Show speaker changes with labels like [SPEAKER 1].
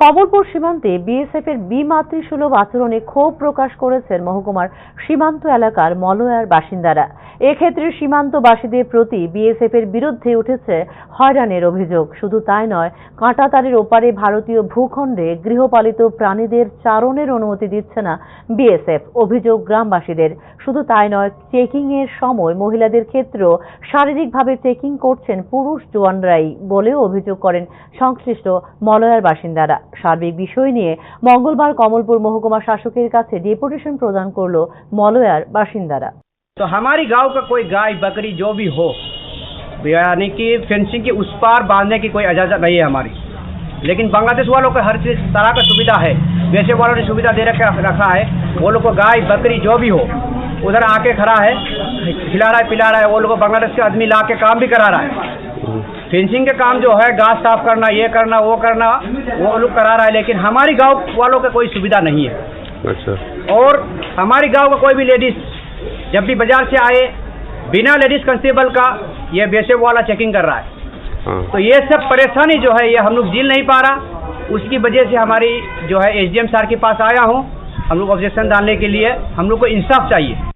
[SPEAKER 1] কমলপুর সীমান্তে বিএসএফ এর বিমাতৃসুলভ আচরণে ক্ষোভ প্রকাশ করেছেন মহকুমার সীমান্ত এলাকার মলয়ার বাসিন্দারা। এক্ষেত্রে সীমান্তবাসীদের প্রতি বিএসএফ এর বিরুদ্ধে উঠেছে হয়রানের অভিযোগ। শুধু তাই নয়, কাঁটাতারের ওপারে ভারতীয় ভূখণ্ডে গৃহপালিত প্রাণীদের চারণের অনুমতি দিচ্ছে না বিএসএফ, অভিযোগ গ্রামবাসীদের। শুধু তাই নয় চেকিং এর সময় মহিলাদের ক্ষেত্রেও শারীরিকভাবে চেকিং করছেন পুরুষ জওয়ানরাই বলেও অভিযোগ করেন সংশ্লিষ্ট মলয়ার বাসিন্দারা সার্বিক বিষয় নিয়ে মঙ্গলবার কমলপুর মহকুমা শাসকের কাছে ডেপুটেশন প্রদান করল মলয়ার বাসিন্দারা
[SPEAKER 2] तो हमारी गांव का कोई गाय बकरी जो भी हो यानी कि फेंसिंग के उस पार बांधने की कोई इजाज़त नहीं है हमारी लेकिन बांग्लादेश वालों को हर चीज़ तरह का सुविधा है वैसे वालों ने सुविधा दे रखा रखा है वो लोग को गाय बकरी जो भी हो उधर आके खड़ा है खिला रहा है पिला रहा है वो लोग बांग्लादेश के आदमी ला के काम भी करा रहा है। फेंसिंग के काम जो है घास साफ़ करना ये करना वो करना वो लोग करा रहा है लेकिन हमारी गाँव वालों का कोई सुविधा नहीं है।
[SPEAKER 3] अच्छा।
[SPEAKER 2] और हमारी गाँव का कोई भी लेडीज़ जब भी बाज़ार से आए बिना लेडीज़ कांस्टेबल का ये बेसे वाला चेकिंग कर रहा है।
[SPEAKER 3] हाँ।
[SPEAKER 2] तो ये सब परेशानी जो है ये हम लोग झील नहीं पा रहा। उसकी वजह से हमारी जो है एसडीएम सर के पास आया हूँ। हम लोग ऑब्जेक्शन डालने के लिए हम लोग को इंसाफ चाहिए।